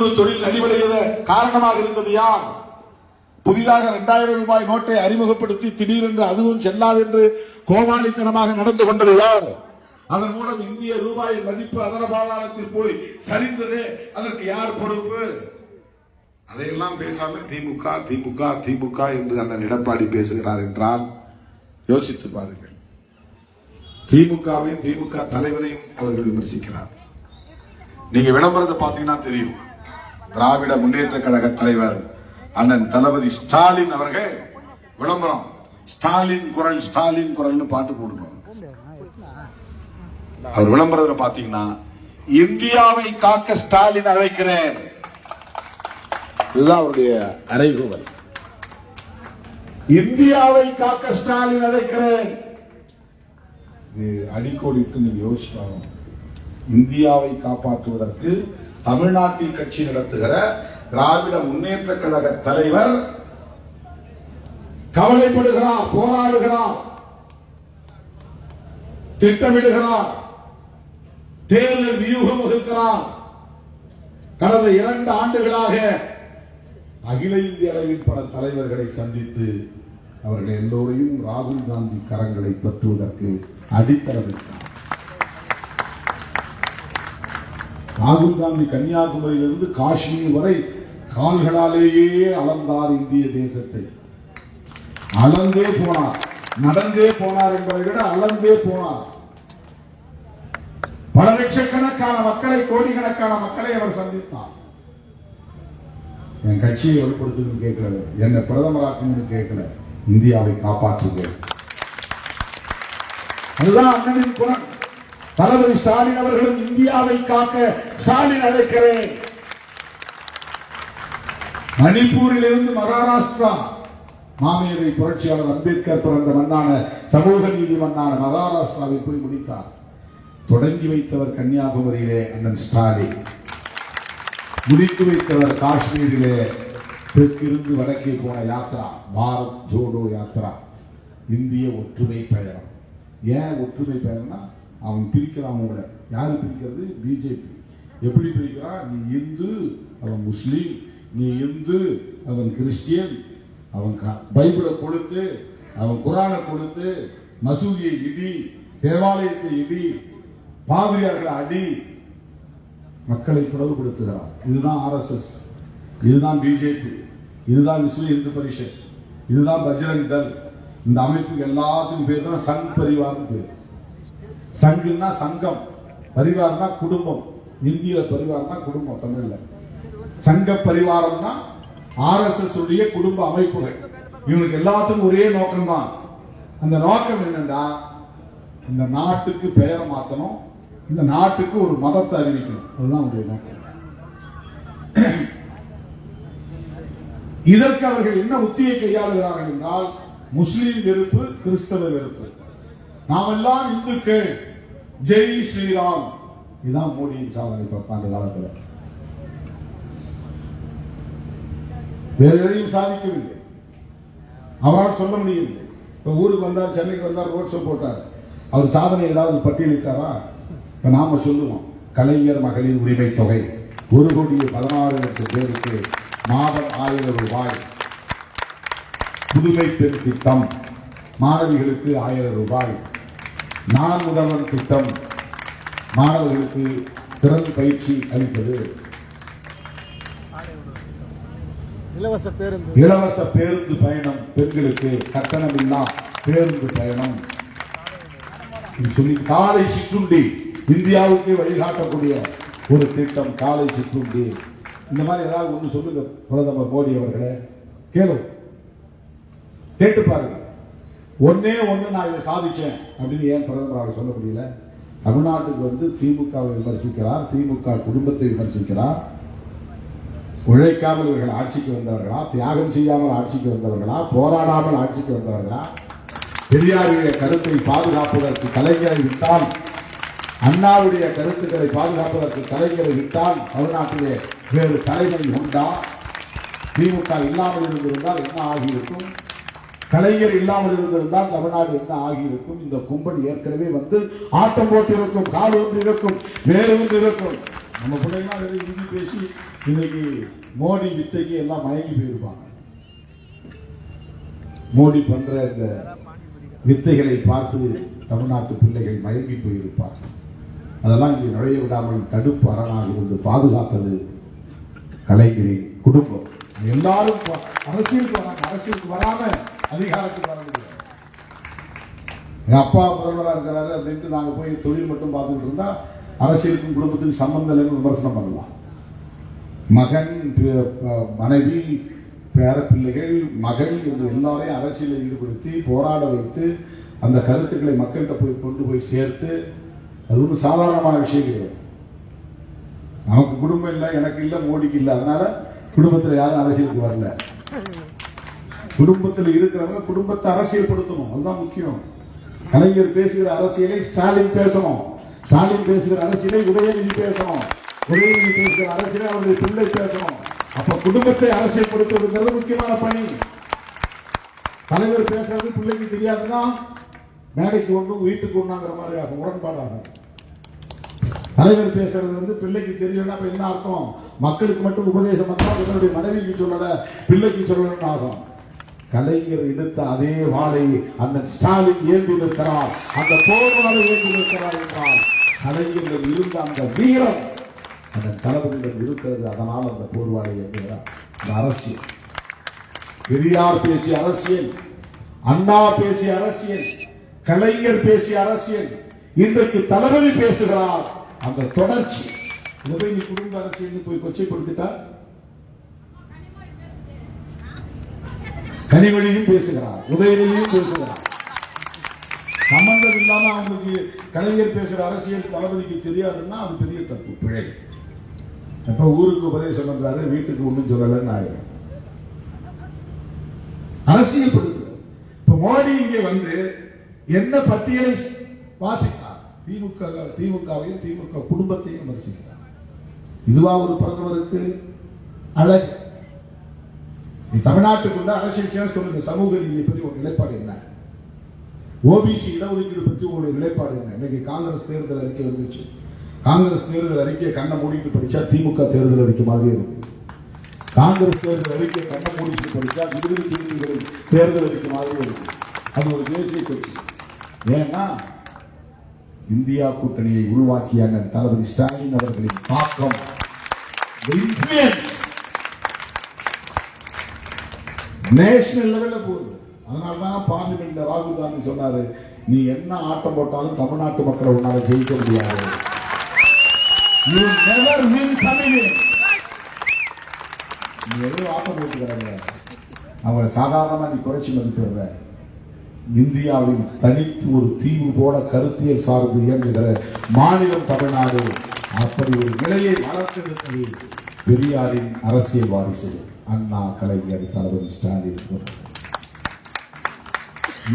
குறு தொழில் நலிவடைய காரணமாக இருந்தது யார்? புதிதாக இரண்டாயிரம் ரூபாய் நோட்டை அறிமுகப்படுத்தி திடீரென்று அதுவும் செல்லாது என்று கோமாளித்தனமாக நடந்து கொண்டது யார்? அதன் மூலம் இந்திய ரூபாயின் மதிப்பு அதர பாதாளத்தில் போய் சரிந்தது அதற்கு யார் பொறுப்பு? அதையெல்லாம் பேசாமல் திமுக திமுக திமுக என்று அண்ணன் எடப்பாடி பேசுகிறார் என்றால் யோசித்து பாருங்கள். திமுகவையும் திமுக தலைவரையும் அவர்கள் விமர்சிக்கிறார் நீங்க விளம்பரத்தை பார்த்தீங்கன்னா தெரியும். திராவிட முன்னேற்ற கழக தலைவர் அண்ணன் தளபதி ஸ்டாலின் அவர்கள் விளம்பரம். ஸ்டாலின் குரல் ஸ்டாலின் குரல்னு பாட்டு போடுவாங்க அவர் விளம்பரத்துல பாத்தீங்கன்னா இந்தியாவை காக்க ஸ்டாலின் அழைக்கிறேன். இதுதான் அவருடைய அறைகூவல். இந்தியாவை காக்க ஸ்டாலின் அழைக்கிறேன். இது அடிக்கோடிட்டு நீங்க யோசிக்கணும் இந்தியாவை காப்பாற்றுவதற்கு தமிழ்நாட்டில் கட்சி நடத்துகிற திராவிட முன்னேற்ற கழக தலைவர் கவலைப்படுகிறார் போராடுகிறார் திட்டமிடுகிறார் தேர்தல் வியூகம் வகுக்கிறார். கடந்த இரண்டு ஆண்டுகளாக அகில இந்திய அளவில் பல தலைவர்களை சந்தித்து அவர்கள் எல்லோரையும் ராகுல் காந்தி கரங்களை பற்றுவதற்கு அடித்தளமிட்டார். ராகுல் காந்தி கன்னியாகுமரியிலிருந்து காஷ்மீர் வரை கால்களாலேயே அளந்தார் இந்திய தேசத்தை. அளந்தே போனார். நடந்தே போனார் என்பதை விட அளந்தே போனார். பல லட்சக்கணக்கான மக்களை கோடிக்கணக்கான மக்களை அவர் சந்தித்தார். என் கட்சியை வலுப்படுத்துன்னு கேட்கல. என்னை பிரதமராக்கணும்னு கேட்கல. இந்தியாவை காப்பாற்றுங்க அதுதான் அண்ணனின் குரல். தளபதி ஸ்டாலின் அவர்களும் இந்தியாவை காக்க ஸ்டாலின் அழைக்கிறேன். மணிப்பூரில் இருந்து மகாராஷ்டிரா மாமேதை புரட்சியாளர் அம்பேத்கர் பிறந்த மண்ணான சமூக நீதி மண்ணான மகாராஷ்டிராவை போய் முடித்தார். தொடங்கி வைத்தவர் கன்னியாகுமரியிலே அண்ணன் ஸ்டாலின். முடித்து வைத்தவர் காஷ்மீரிலே தெற்கிருந்து வடக்கே போன யாத்ரா பாரத் ஜோடோ யாத்ரா. இந்திய ஒற்றுமை பயணம். ஏன் ஒற்றுமை பயணம்னா அவன் பிரிக்கிறான் அவங்கள யார் பிரிக்கிறது? பிஜேபி. எப்படி பிரிக்கிறான் நீ இந்து அவன் முஸ்லீம். நீ இந்து அவன் கிறிஸ்டியன். அவன் க- பைபிளை கொடுத்து அவன் குரானை கொடுத்து மசூதியை இடி தேவாலயத்தை இடி பாதிரியார்களை அடி மக்களை தொடர்புபடுத்துகிறான் இதுதான் ஆர்எஸ்எஸ் இதுதான் பிஜேபி. இதுதான் விஸ்வ இந்து பரிஷத். இதுதான் பஜ்ரங் தல் இந்த அமைப்புக்கு எல்லாத்துக்கும் பேர் தான் சங் பரிவார்னு பேர். சங்குன்னா சங்கம் பரிவாரம்னா குடும்பம். இந்தியில பரிவாரம்னா குடும்பம் தமிழ்ல. சங்க பரிவாரம்னா ஆர்எஸ்எஸ் உடைய குடும்ப அமைப்புகள். இவனுக்கு எல்லாத்துக்கும் ஒரே நோக்கம் தான் அந்த நோக்கம் என்னன்னா இந்த நாட்டுக்கு பெயரை மாத்தணும். இந்த நாட்டுக்கு ஒரு மதத்தை அறிவிக்கணும். அதுதான் அவருடைய நோக்கம். இதற்கு அவர்கள் என்ன உத்தியை கையாளுகிறார்கள் என்றால் முஸ்லீம் வெறுப்பு கிறிஸ்தவ வெறுப்பு. நாம் எல்லாம் இந்துக்கள். ஜெய் ஸ்ரீராம். இதுதான் மோடியின் சாதனை பத்தாண்டு காலத்தில். வேறு எதையும் சாதிக்கவில்லை. அவரால் சொல்ல முடியவில்லை. இப்போ ஊருக்கு வந்தார் சென்னைக்கு வந்தார் ரோட் ஷோ போட்டார். அவர் சாதனை ஏதாவது பட்டியலிட்டாரா? இப்போ நாம் சொல்லுவோம் கலைஞர் மகளிர் உரிமை தொகை ஒரு கோடியே பதினாறு லட்சம் பேருக்கு மாதம் ஆயிரம் ரூபாய். புதுமை பெண் திட்டம் மாணவிகளுக்கு ஆயிரம் ரூபாய். நான் முதல்வன் திட்டம் மாணவர்களுக்கு திறன் பயிற்சி அளிப்பது. இலவச பேருந்து. இலவச பேருந்து பயணம் பெண்களுக்கு கட்டணமில்லா பேருந்து பயணம். சொல்லி காலை சிற்றுண்டி இந்தியாவுக்கு வழிகாட்டக்கூடிய ஒரு திட்டம் காலை சிற்றுண்டி. இந்த மாதிரி ஏதாவது ஒன்று சொல்லுங்க பிரதமர் மோடி அவர்களே. கேளு கேட்டு பாருங்க. ஒன்னே ஒன்று நான் இதை சாதிச்சேன் அப்படின்னு ஏன் பிரதமரால் சொல்ல முடியல? தமிழ்நாட்டுக்கு வந்து திமுகவை விமர்சிக்கிறார் திமுக குடும்பத்தை விமர்சிக்கிறார். உழைக்காமல் இவர்கள் ஆட்சிக்கு வந்தவர்களா? தியாகம் செய்யாமல் ஆட்சிக்கு வந்தவர்களா? போராடாமல் ஆட்சிக்கு வந்தவர்களா? பெரியாருடைய கருத்தை பாதுகாப்பதற்கு கலைஞரை விட்டால் அண்ணாவுடைய கருத்துக்களை பாதுகாப்பதற்கு கலைஞரை விட்டால் தமிழ்நாட்டிலே வேறு தலைமை உண்டா? திமுக இல்லாமல் இருந்திருந்தால் என்ன ஆகியிருக்கும்? கலைஞர் இல்லாமல் இருந்திருந்தால் தமிழ்நாடு என்ன ஆகியிருக்கும்? இந்த கும்பல் ஏற்கனவே வந்து ஆட்டம் போட்டு இருக்கும் கால் ஒன்று இருக்கும் வேறு ஒன்று இருக்கும் நம்ம பிள்ளைங்க வெறும் ஹிந்தி பேசி இன்னைக்கு மோடி வித்தைக்கு எல்லாம் மயங்கி போயிருப்பாங்க. மோடி பண்ற இந்த வித்தைகளை பார்த்து தமிழ்நாட்டு பிள்ளைகள் மயங்கி போயிருப்பார்கள் அதெல்லாம் இங்கே நுழைய விடாமல் தடுப்பு அரணாக இருந்து பாதுகாத்தது கலைஞரின் குடும்பம். எல்லாரும் அரசியலுக்கு வராங்க அரசியலுக்கு வராம அதிகாரத்துக்கு வர என் அப்பா பிரதமராக இருக்கிறாரு அப்படின்ட்டு நாங்கள் போய் தொழில் மட்டும் பார்த்துட்டு இருந்தா அரசியலுக்கும் குடும்பத்துக்கும் சம்பந்தம் இல்லைன்னு விமர்சனம் பண்ணலாம் மகன் மனைவி பேர பிள்ளைகள் மகள் என்று எல்லாரையும் அரசியலில் ஈடுபடுத்தி போராட வைத்து அந்த கருத்துக்களை மக்கள்கிட்ட போய் கொண்டு போய் சேர்த்து அது ஒன்றும் சாதாரணமான விஷயம் கிடையாது. நமக்கு குடும்பம் இல்லை எனக்கு இல்லை மோடிக்கு இல்லை. அதனால குடும்பத்தில் யாரும் அரசியலுக்கு வரல. குடும்பத்தில் இருக்கிறவங்க குடும்பத்தை அரசியல்படுத்தணும். அதுதான் முக்கியம். கலைஞர் பேசுகிற அரசியலை ஸ்டாலின் பேசணும். ஸ்டாலின் பேசுகிற அரசியலை உதயநிதி பேசணும். உதயநிதி பேசுகிற அரசியலை அவருடைய பிள்ளை பேசணும். அப்ப குடும்பத்தை அரசியல்படுத்துவதுங்கிறது முக்கியமான பணி. தலைவர் பேசுறது பிள்ளைக்கு தெரியாதுன்னா மேடைக்கு ஒன்றும் வீட்டுக்கு ஒன்றாங்கிற மாதிரி ஆகும் முரண்பாடாகும் தலைவர் பேசுறது வந்து பிள்ளைக்கு தெரியலன்னா அப்ப என்ன அர்த்தம்? மக்களுக்கு மட்டும் உபதேசம் பண்ணா என்னுடைய மனைவிக்கு சொல்லல பிள்ளைக்கு சொல்லணும்னு ஆகும். கலைஞர் எடுத்த அதே வாளை அந்த ஸ்டாலின் ஏந்தி நிற்கிறார். அந்த போர்வாளை ஏந்தி நிற்கிறார் என்றால் கலைஞரிடம் இருந்த அந்த வீரம் அந்த தளபதியிடம் இருக்கிறது. அதனால் அந்த போர்வாளை ஏந்துகிறார் அந்த அரசியல். பெரியார் பேசிய அரசியல் அண்ணா பேசிய அரசியல் கலைஞர் பேசிய அரசியல் இன்றைக்கு தளபதி பேசுகிறார். அந்த தொடர்ச்சி. இதை போய் நீ குடும்ப அரசியல் போய் கொச்சைப்படுத்திட்டார் கனிமொழியும் பேசுகிறார் உதயநிதியும் பேசுகிறார். சம்பந்தம் இல்லாம அவங்களுக்கு கலைஞர் பேசுற அரசியல் தளபதிக்கு தெரியாதுன்னா அது பெரிய தப்பு பிழை. அப்ப ஊருக்கு உபதேசம் பண்றாரு வீட்டுக்கு ஒண்ணும் சொல்லலன்னு ஆயிரும். அரசியல் படுத்துறது இப்ப மோடி இங்கே வந்து என்ன பட்டியலை வாசித்தார்? திமுக திமுகவையும் திமுக குடும்பத்தையும் விமர்சிக்கிறார். இதுவா ஒரு பிரதமருக்கு அழகு? நீ தமிழ்நாட்டுக்குள்ள அரசியல் சொல்லுங்க. சமூக நீதியை பற்றி உங்க நிலைப்பாடு என்ன? ஓபிசி இடஒதுக்கீடு பற்றி உங்களுடைய நிலைப்பாடு என்ன? இன்னைக்கு காங்கிரஸ் தேர்தல் அறிக்கை வந்துச்சு. காங்கிரஸ் தேர்தல் அறிக்கையை கண்ணை மூடிட்டு படிச்சா திமுக தேர்தல் அறிக்கை மாதிரி இருக்கு. காங்கிரஸ் தேர்தல் அறிக்கை கண்ணை மூடிட்டு படிச்சா விடுதலை சிறுத்தைகள் தேர்தல் அறிக்கை மாதிரி இருக்கு. அது ஒரு தேசிய கட்சி. ஏன்னா இந்தியா கூட்டணியை உருவாக்கிய தளபதி ஸ்டாலின் அவர்களின் தாக்கம். இன்ஃபுளுயன்ஸ் நேஷனல் லெவலில் போகுது. அதனால தான் பார்லிமெண்ட்ல ராகுல் காந்தி சொன்னாரு நீ என்ன ஆட்டம் போட்டாலும் தமிழ்நாட்டு மக்களை உன்னால ஜெயிக்க முடியாது. You never win Tamil. நீ எவ்வளோ ஆட்டம் போட்டுக்கிறாங்க அவங்களை சாதாரணமாக நீ குறைச்சி மதிப்பிடுற இந்தியாவின் தனித்து ஒரு தீவு போல கருத்தியல் சார்ந்து இயங்குகிற மாநிலம் தமிழ்நாடு. அப்படி ஒரு நிலையை வளர்த்தெடுத்தது பெரியாரின் அரசியல் வாரிசுகள் அண்ணா கலைஞர் தளபதி ஸ்டாலின்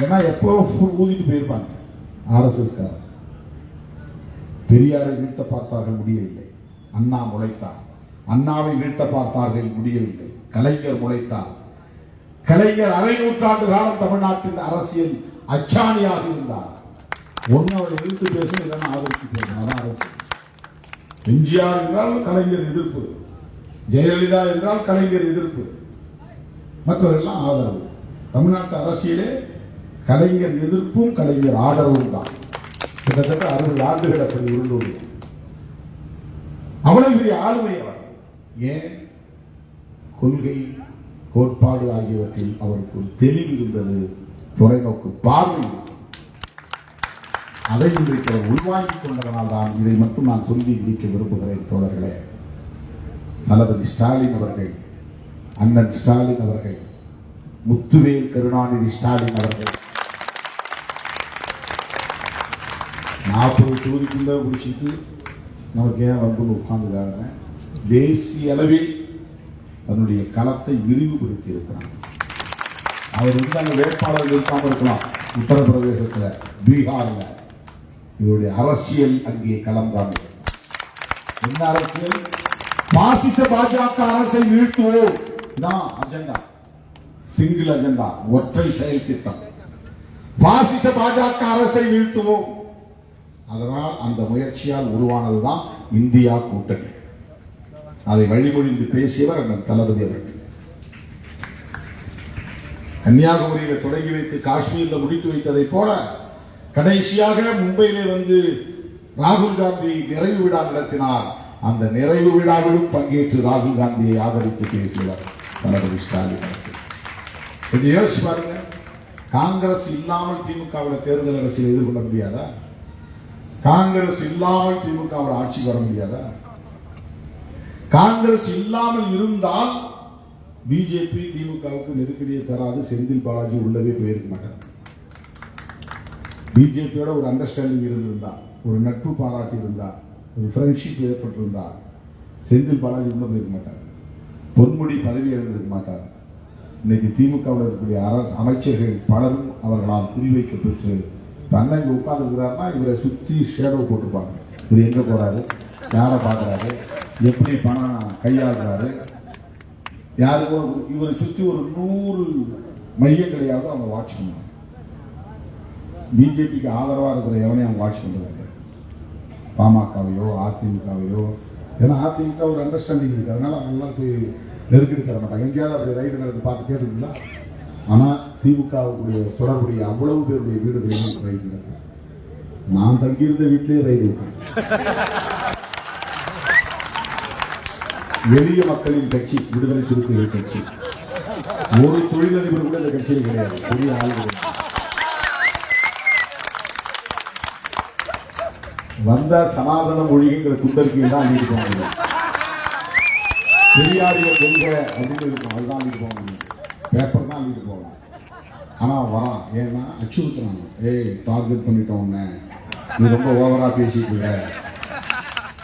ஏன்னா எப்போ ஊதிட்டு போயிருப்பாங்க? ஆர்எஸ்எஸ் பெரியாரை வீழ்த்த பார்த்தார்கள் முடியவில்லை. அண்ணா முளைத்தார். அண்ணாவை வீழ்த்த பார்த்தார்கள் முடியவில்லை. கலைஞர் முளைத்தார். கலைஞர் அரை நூற்றாண்டு காலம் தமிழ்நாட்டின் அரசியல் அச்சாணியாக இருந்தார். ஒண்ணு அவரை எதிர்த்து பேசணும் இல்லைன்னா ஆதரிச்சு பேசணும் அதான் அரசியல் எம்ஜிஆர் என்றால் கலைஞர் எதிர்ப்பு. ஜெயலலிதா என்றால் கலைஞர் எதிர்ப்பு. மற்றவரெல்லாம் ஆதரவு. தமிழ்நாட்டு அரசியலே கலைஞர் எதிர்ப்பும் கலைஞர் ஆதரவும் தான். கிட்டத்தட்ட அறுபது ஆண்டுகள் அப்படி உருண்டோடு அவ்வளவு பெரிய ஆளுமை அவர். ஏன்? கொள்கை கோட்பாடு ஆகியவற்றில் அவருக்கு ஒரு தெளிவு இருந்தது. தொலைநோக்கு பார்வை. அதை இன்றைக்கு அவர் உள்வாங்கிக் கொண்டதனால் தான் இதை மட்டும் நான் சொல்லி முடிக்க விரும்புகிறேன் தோழர்களே. தளபதி ஸ்டாலின் அவர்கள் அண்ணன் ஸ்டாலின் அவர்கள் முத்துவேல் கருணாநிதி ஸ்டாலின் அவர்கள். நாற்பது தொகுதிக்குள்ள முடிச்சுட்டு நமக்கு ஏன் வந்து உட்கார்ந்துக்காங்க தேசிய அளவில் தன்னுடைய களத்தை விரிவுபடுத்தி இருக்கிறாங்க. அவர் வந்து அந்த வேட்பாளர் இருக்காம இருக்கலாம். உத்தரப்பிரதேசத்துல பீகார்ல. இவருடைய அரசியல் அங்கே களம் என்ன அரசியல்? பாசிச பாஜக அரசை வீழ்த்துவோம். தான் அஜெண்டா. Single agenda. ஒற்றை செயல் திட்டம். பாசிச பாஜக அரசை வீழ்த்துவோம். அதனால் அந்த முயற்சியால் உருவானதுதான் இந்தியா கூட்டணி. அதை வழிமொழிந்து பேசியவர் அண்ணன் தளபதி அவர்கள். கன்னியாகுமரியில தொடங்கி வைத்து காஷ்மீர்ல முடித்து வைத்ததை போல கடைசியாக மும்பையிலே வந்து ராகுல் காந்தி நிறைவு விழா நடத்தினார். அந்த நிறைவு விழாவிலும் பங்கேற்று ராகுல் காந்தியை ஆதரித்து பேசியவர் தளபதி ஸ்டாலின் யோசிச்சு பாருங்க. காங்கிரஸ் இல்லாமல் திமுகவில் தேர்தல் அரசியல் எதிர்கொள்ள முடியாதா? காங்கிரஸ் இல்லாமல் திமுகவில் ஆட்சிக்கு வர முடியாதா? காங்கிரஸ் இல்லாமல் இருந்தால் பிஜேபி திமுகவுக்கு நெருக்கடியை தராது செந்தில் பாலாஜி உள்ளவே போயிருக்க மாட்டார். பிஜேபியோட ஒரு அண்டர்ஸ்டாண்டிங் இருந்திருந்தா ஒரு நட்பு பாராட்டி இருந்தா ஒரு ஃப்ரெண்ட்ஷிப் ஏற்பட்டிருந்தா செந்தில் பாலாஜி உள்ள போயிருக்க மாட்டார். பொன்முடி பதவி எழுந்திருக்க மாட்டார். இன்னைக்கு திமுகவில் இருக்கக்கூடிய அரசு அமைச்சர்கள் பலரும் அவர்களால் குறிவைக்கப்பட்டு தன்னை அண்ணன் இங்க இவரை சுற்றி ஷேடோ போட்டுப்பாங்க. இவர் எங்கே போகிறாரு யாரை பார்க்கறாரு? எப்படி பணம் கையாளுறாரு? யாருக்கோ இவரை சுற்றி ஒரு நூறு மையங்களையாவது அவங்க வாட்ச் பண்ணுவாங்க. பிஜேபிக்கு ஆதரவாக இருக்கிற எவனையும் அவங்க வாட்ச் பண்ணுறாங்க பாமகவையோ அதிமுகவையோ ஏன்னா அதிமுக ஒரு அண்டர்ஸ்டாண்டிங் இருக்குது அதனால அவங்களாம் போய் நெருக்கடி தர மாட்டாங்க. எங்கேயாவது அப்படி ரைடு நடந்து பார்த்து கேட்டுங்களா ஆனா திமுகவுடைய தொடர்புடைய அவ்வளவு பேருடைய வீடுகளிலும் ரைடு நடக்கும் நான் தங்கியிருந்த வீட்டிலேயே ரைடு எளிய மக்களின் கட்சி விடுதலை சிறுத்தைகள் கட்சி. ஒரு தொழிலதிபர் கூட இந்த கட்சியில் கிடையாது. பெரிய ஆளுநர் வந்த சனாதன மொழிங்கிற துண்டறிக்கையை தான் அள்ளிட்டு போக முடியும். பெரியாரிய கொள்கை அப்படின்னு இருக்கும். அதுதான் அள்ளிட்டு போக முடியும். பேப்பர் தான் அள்ளிட்டு போகலாம் ஆனா வரான். ஏன்னா அச்சுறுத்துறாங்க. ஏய் டார்கெட் பண்ணிட்டோம் உன்னை. நீ ரொம்ப ஓவரா பேசிட்டு இருக்க.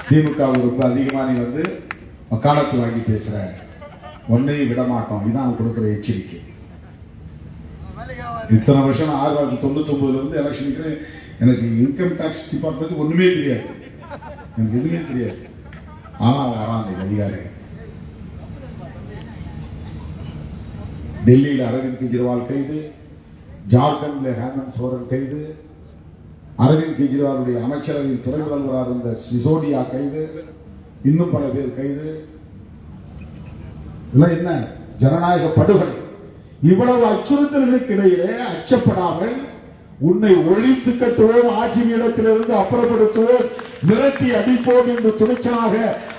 திமுக ரொம்ப அதிகமாக நீ வந்து வக்காலத்து வாங்கி பேசுற. ஒன்னையும் விட மாட்டோம். இதான் கொடுக்குற எச்சரிக்கை. இத்தனை வருஷம் ஆயிரத்தி தொள்ளாயிரத்தி தொண்ணூத்தி ஒன்பதுல இருந்து எலெக்ஷனுக்கு எனக்கு இன்கம் டாக்ஸ் டிபார்ட்மெண்ட் ஒண்ணுமே தெரியாது. எனக்கு எதுவுமே தெரியாது. ஆனா வரான் அந்த அதிகாரி டெல்லியில் அரவிந்த் கெஜ்ரிவால் கைது ஜார்க்கண்ட்ல ஹேமந்த் சோரன் கைது அரவிந்த் கெஜ்ரிவாலுடைய அமைச்சரவையில் துறை முதல்வராக இருந்த சிசோடியா கைது இன்னும் பல பேர் கைது. இல்லை என்ன? ஜனநாயக படுகொலை. இவ்வளவு அச்சுறுத்தல்களுக்கு இடையிலே அச்சப்படாமல் உன்னை ஒழித்து கட்டுவோம் ஆட்சி இடத்திலிருந்து அப்புறப்படுத்துவோம் மிரட்டி அடிப்போம் என்று துணிச்சலாக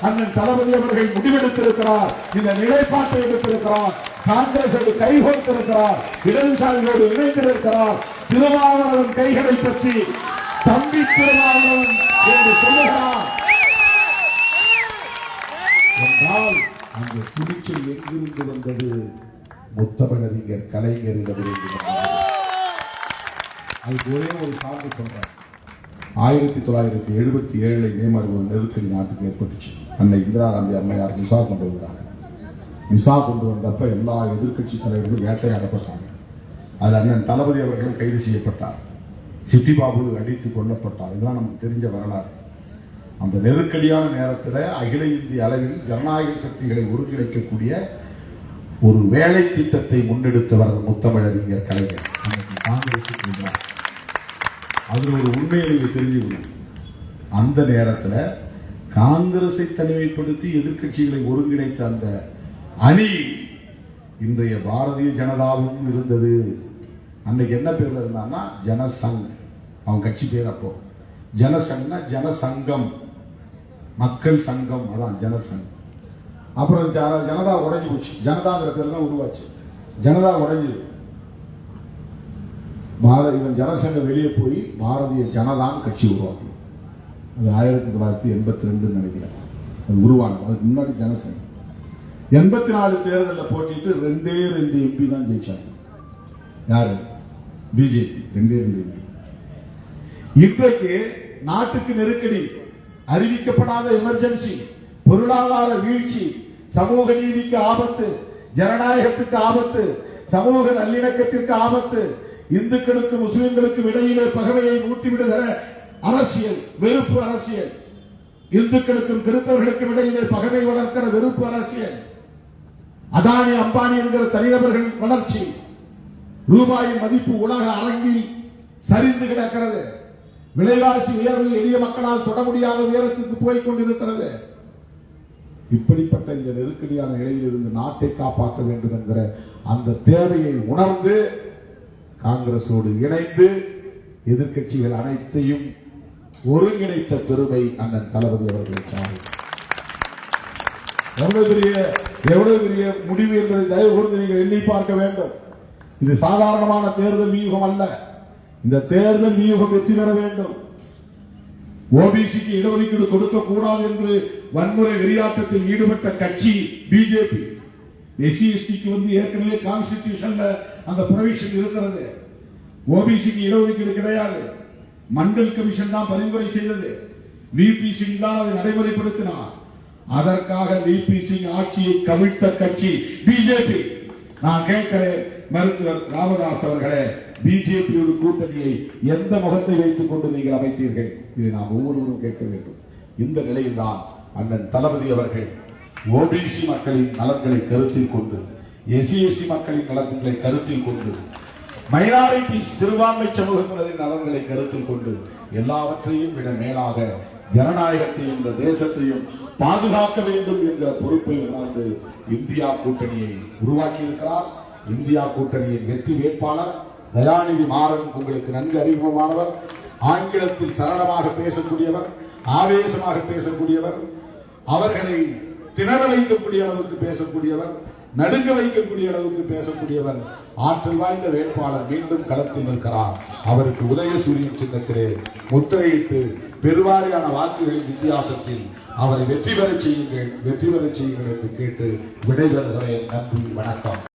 அண்ணன் தளபதி அவர்கள் முடிவெடுத்திருக்கிறார். இந்த நிலைப்பாட்டை எடுத்திருக்கிறார். காங்கிரஸோடு கைகோர்த்திருக்கிறார். இடதுசாரிகளோடு இணைந்திருக்கிறார். திருமாவளவன் கைகளை பற்றி தம்பி திருமாவளவன் என்று சொல்லுகிறார். என்றால் அந்த துணிச்சல் எங்கிருந்து வந்தது? முத்தமிழறிஞர் கலைஞரிடமிருந்து வந்தது. அதுக்கு ஒரே ஒரு சார்பு சொல்றேன். ஆயிரத்தி தொள்ளாயிரத்தி எழுபத்தி ஏழுல இதே மாதிரி ஒரு நெருக்கடி நாட்டுக்கு ஏற்பட்டுச்சு. அன்னை இந்திரா காந்தி அம்மையார் விசா கொண்டு வந்தாங்க. விசா கொண்டு வந்தப்ப எல்லா எதிர்க்கட்சி தலைவர்களும் வேட்டையாடப்பட்டாங்க. அது அண்ணன் தளபதி அவர்களும் கைது செய்யப்பட்டார். சிட்டி பாபு அடித்து கொல்லப்பட்டார். இதுதான் நமக்கு தெரிஞ்ச வரலாறு. அந்த நெருக்கடியான நேரத்தில் அகில இந்திய அளவில் ஜனநாயக சக்திகளை ஒருங்கிணைக்கக்கூடிய ஒரு வேலை திட்டத்தை முன்னெடுத்தவர் முத்தமிழறிஞர் கலைஞர். அன்னைக்கு காங்கிரசுக்கு அதில் ஒரு உண்மையை நீங்கள் தெரிஞ்சுக்கணும். அந்த நேரத்தில் காங்கிரஸை தனிமைப்படுத்தி எதிர்க்கட்சிகளை ஒருங்கிணைத்த அந்த அணி இன்றைய பாரதிய ஜனதாவும் இருந்தது. அன்னைக்கு என்ன பேர்ல இருந்தான்னா ஜனசங். அவன் கட்சி பேர் அப்போ. ஜனசங்னா ஜனசங்கம். மக்கள் சங்கம் அதான் ஜனசங். அப்புறம் ஜன- ஜனதா உடைஞ்சு போச்சு. ஜனதாங்கிற பேர் தான் உருவாச்சு. ஜனதா உடைஞ்சு. பாரத இவன் ஜனசங்கம் வெளியே போய் பாரதிய ஜனதான் கட்சி உருவாக்கணும் அது ஆயிரத்தி தொள்ளாயிரத்தி எண்பத்தி ரெண்டுன்னு நினைக்கிறேன். அது உருவானது. அதுக்கு முன்னாடி ஜனசங்கம். எண்பத்தி நாலு தேர்தலில் போட்டிட்டு ரெண்டே ரெண்டு எம்பி தான் ஜெயிச்சாங்க. யாரு? பிஜேபி. ரெண்டே ரெண்டு எம்பி இன்றைக்கு நாட்டுக்கு நெருக்கடி அறிவிக்கப்படாத எமர்ஜென்சி பொருளாதார வீழ்ச்சி சமூக நீதிக்கு ஆபத்து ஜனநாயகத்துக்கு ஆபத்து சமூக நல்லிணக்கத்திற்கு ஆபத்து இந்துக்களுக்கு முஸ்லிம்களுக்கும் இடையிலே பகவையை ஊட்டிவிடுகிற அரசியல் வெறுப்பு அரசியல். இந்துக்களுக்கும் கிறிஸ்தவர்களுக்கும் இடையிலே பகவை வளர்க்கிற வெறுப்பு அரசியல். அதானி அம்பானி என்கிற தனிநபர்கள் வளர்ச்சி. ரூபாயின் மதிப்பு உலக அரங்கில் சரிந்து கிடக்கிறது. விலைவாசி உயர்வு எளிய மக்களால் தொட முடியாத உயரத்துக்கு போய் கொண்டிருக்கிறது. இப்படிப்பட்ட இந்த நெருக்கடியான நிலையில் இருந்து நாட்டை காப்பாற்ற வேண்டும் என்கிற அந்த தேவையை உணர்ந்து காங்கிரசோடு இணைந்து எதிர்க்கட்சிகள் அனைத்தையும் ஒருங்கிணைத்த பெருமை அண்ணன் தளபதி அவர்கள் எவ்வளவு பெரிய எவ்வளவு பெரிய முடிவு என்பதை தயவு கூர்ந்து நீங்கள் எண்ணி பார்க்க வேண்டும். இது சாதாரணமான தேர்தல் வியூகம் அல்ல. இந்த தேர்தல் வியூகம் வெற்றி பெற வேண்டும். ஓபிசிக்கு இடஒதுக்கீடு கொடுக்க கூடாது என்று வன்முறை வெறியாட்டத்தில் ஈடுபட்ட கட்சி பிஜேபி. எஸ்சி எஸ்டிக்கு வந்து ஏற்கனவே கான்ஸ்டிடியூஷன்ல அந்த ப்ரொவிஷன் இருக்கிறது. ஓபிசிக்கு இடஒதுக்கீடு கிடையாது. மண்டல் கமிஷன் தான் பரிந்துரை செய்தது. விபி சிங் தான் அதை நடைமுறைப்படுத்தினார். அதற்காக விபி சிங் ஆட்சியை கவிழ்த்த கட்சி பிஜேபி நான் கேட்கிறேன் மருத்துவர் ராமதாஸ் அவர்களே பிஜேபியோட கூட்டணியை எந்த முகத்தை வைத்துக் கொண்டு நீங்கள் அமைத்தீர்கள்? இதை நாம் ஒவ்வொருவரும் கேட்க வேண்டும். இந்த நிலையில்தான் அண்ணன் தளபதி அவர்கள் ஓபிசி மக்களின் நலன்களை கருத்தில் கொண்டு எஸ்சி எஸ்டி மக்களின் நலன்களை கருத்தில் கொண்டு மைனாரிட்டி சிறுபான்மை சமூகத்தினரின் நலன்களை கருத்தில் கொண்டு எல்லாவற்றையும் விட மேலாக ஜனநாயகத்தையும் இந்த தேசத்தையும் பாதுகாக்க வேண்டும் என்ற பொறுப்பை உணர்ந்து இந்தியா கூட்டணியை உருவாக்கி இருக்கிறார் இந்தியா கூட்டணியின் வெற்றி வேட்பாளர் தயாநிதி மாறன் உங்களுக்கு நன்கு அறிமுகமானவர். ஆங்கிலத்தில் சரளமாக பேசக்கூடியவர் ஆவேசமாக பேசக்கூடியவர் அவர்களை திணற வைக்கக்கூடிய அளவுக்கு பேசக்கூடியவர். நடுங்க வைக்கக்கூடிய அளவுக்கு பேசக்கூடியவர் ஆற்றல் வாய்ந்த வேட்பாளர் மீண்டும் களத்தில் நிற்கிறார். அவருக்கு உதயசூரியன் சின்னத்திலே முத்திரையிட்டு பெருவாரியான வாக்குகளின் வித்தியாசத்தில் அவரை வெற்றி பெறச் செய்யுங்கள் வெற்றி பெறச் செய்யுங்கள் என்று கேட்டு விடைபெறுகிறேன். நன்றி வணக்கம்.